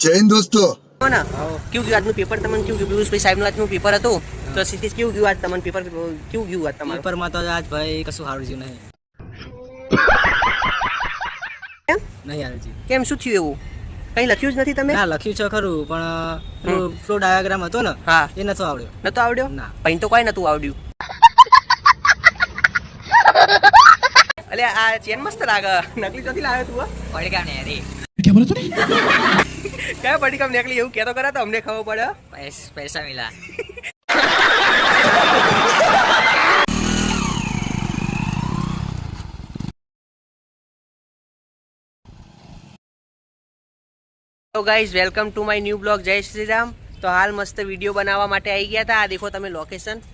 જય હિન્દ દોસ્તો. હો ને કેવું ગયું આજનું પેપર તમને કેવું ગયું? પિયુષભાઈ સાહેબનું આજનું પેપર હતું? તો સીધી કેવું ગયું આજ તમને પેપર કેવું ગયું આજ તમારું? પેપરમાં તો આજ ભાઈ કશું સારું જ્યું નહીં. કેમ? નહીં સારું કેમ? શું થયું એવું? કઈ લખ્યું જ નથી તમે? ના લખ્યું છે ખરું પણ ફ્લો ડાયાગ્રામ હતો ને હા. એ નતો આવડ્યો. નતો આવડ્યો? ના. પૈન તો કઈ નતું આવડ્યું. અલે આ ચેન મસ્ત લાગે. નકલી ચોથી લાવ્યો તું હો? પડ્યા બોલો રે કયા પડી કામ નીકળી? એવું કહેતો કરા તો અમને ખબર પડે પૈસા મિલા. તો guys welcome to my new blog જય શ્રી રામ. તો હાલ મસ્ત વીડિયો બનાવવા માટે આવી ગયા હતા આ દેખો તમે લોકેશન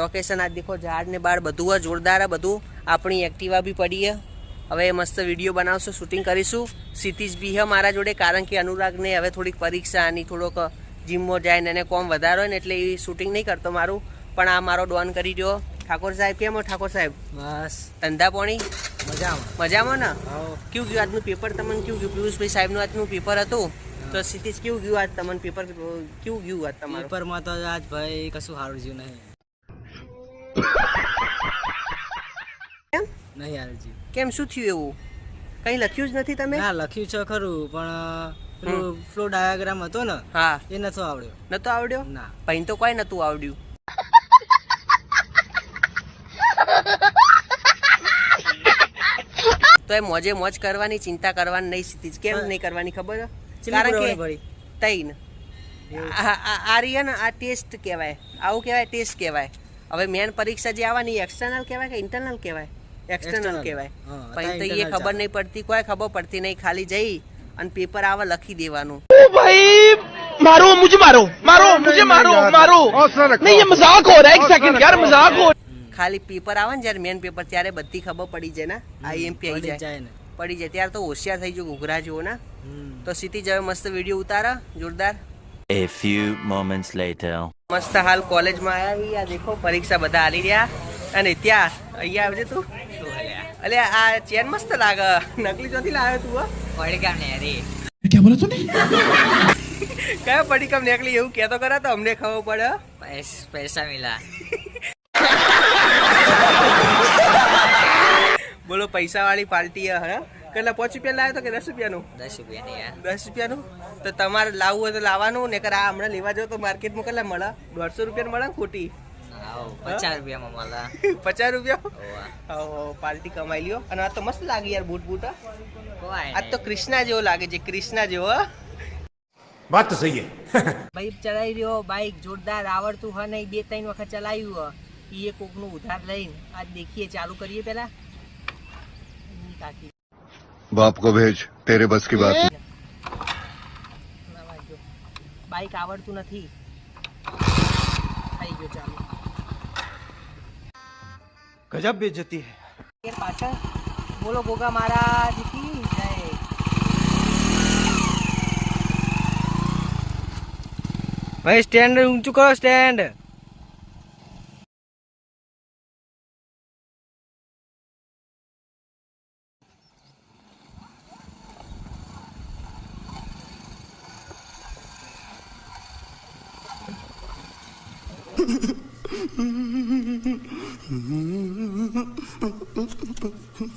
લોકેશન આ દેખો ઝાડ ને બાળ બધું જોરદાર બધું. આપણી એક્ટિવા બી પડી હવે મસ્ત વીડિયો બનાવશું શૂટિંગ કરીશું. ક્ષિતિજ બી હે મારા જોડે કારણ કે અનુરાગને હવે થોડીક પરીક્ષા આની થોડોક જીમમાં જાય ને એને કોમ વધારો ને એટલે એ શૂટિંગ નહીં કરતો મારું. પણ આ મારો ડોન કરી દો ઠાકોર સાહેબ કેમ ઠાકોર સાહેબ? બસ. ધંધા પોણી? મજામાં. મજામાં ને? કેવું ગયું આજનું પેપર તમને કેવું ગયું? પિયુષભાઈ સાહેબનું આજનું પેપર હતું? તો ક્ષિતિજ કેવું ગયું આજ તમને પેપર કેવું ગયું આજ તમારું? પેપરમાં તો આજ ભાઈ કશું સારું જ્યું નહીં. નહીં સારું કેમ શું થયું એવું? કઈ લખ્યું જ નથી તમે? ના લખ્યું છે ખરું પણ પેલું ફ્લો ડાયાગ્રામ હતો ને હા. એ નતો આવડ્યો. નતો આવડ્યો? ના. પછી તો કોઈ નતું આવડ્યું. તો એ મોજે મોજ કરવાની ચિંતા કરવાની નહીં સીધી કેમ નહીં કરવાની ખબર? કારણ કે તૈન આ- આ આ રહી ને આ ટેસ્ટ કહેવાય. આવું કહેવાય ટેસ્ટ કહેવાય. હવે મેન પરીક્ષા જે આવવાની એક્સટર્નલ કહેવાય કે ઇન્ટરનલ કહેવાય? એક્સટર્નલ કહેવાય. પણ તો એ ખબર નહીં પડતી કોઈ ખબર પડતી નહીં ખાલી જઈ અને પેપર આવે લખી દેવાનું. ભાઈ મારો મુજે મારો મારો મુજે મારો મારો. નહીં મજાક હો રહા એક સેકન્ડ યાર મજાક હો. ખાલી પેપર આવે ને જ્યારે મેન પેપર ત્યારે બધી ખબર પડી જાય ને. આઈએમપી આવી જાય. પડી જાય. ત્યારે તો હોશિયાર થઈ ગયો ઘૂઘરા જેવો ને. તો સીટી જવે મસ્ત વીડિયો ઉતારા. જોરદાર. A few moments later. મસ્ત હાલ કોલેજમાં આવ્યા આ દેખો પરીક્ષા બધા આલી રહ્યા. અને ત્યાં અહીંયા આવજે તું. અલે આ ચેન મસ્ત લાગે. નકલી ચોથી લાવ્યો તું હો? પડ્યા ને રે. કયા કયો કમ નકલી એવું કહેતો કરે તો અમને ખબર પડે પૈસા મિલા. બોલો પૈસા વાળી પાર્ટી હે કેટલા પાંચ રૂપિયા લાવ્યો તો કે દસ રૂપિયાનું? દસ રૂપિયાની યાર દસ રૂપિયાનું? તો તમારે લાવવું હોય તો લાવવાનું ને કર આ હમણાં લેવા જાવ તો માર્કેટમાં કેટલા મળે? દોઢસો રૂપિયા મળે ને ખોટી? પચાસ રૂપિયામાં મળે. પચાસ રૂપિયા? પાલટી કમાઈ લ્યો. અને આ તો મસ્ત લાગે યાર બૂટ બૂટ આ તો કૃષ્ણા જેવો લાગે છે કૃષ્ણા જેવો વાત તો સહી ભાઈ ચલાવી રહ્યો બાઈક જોરદાર આવડતું હ નહીં બે ત્રણ વખત ચલાવ્યું હ એ કોકનું ઉધાર લઈને આજ દેખીએ ચાલુ કરીએ પેલા બાપ કો ભેજ તેરે બસ કી બાત. બાઈક આવડતું નથી. થઈ ગયો ચાલુ. ગજબ બેજતી હે પાછળ બોલો ભોગા મારા દીકી જય ભાઈ સ્ટેન્ડ ઊંચું કરો સ્ટેન્ડ Mm-hmm. フフフフフ。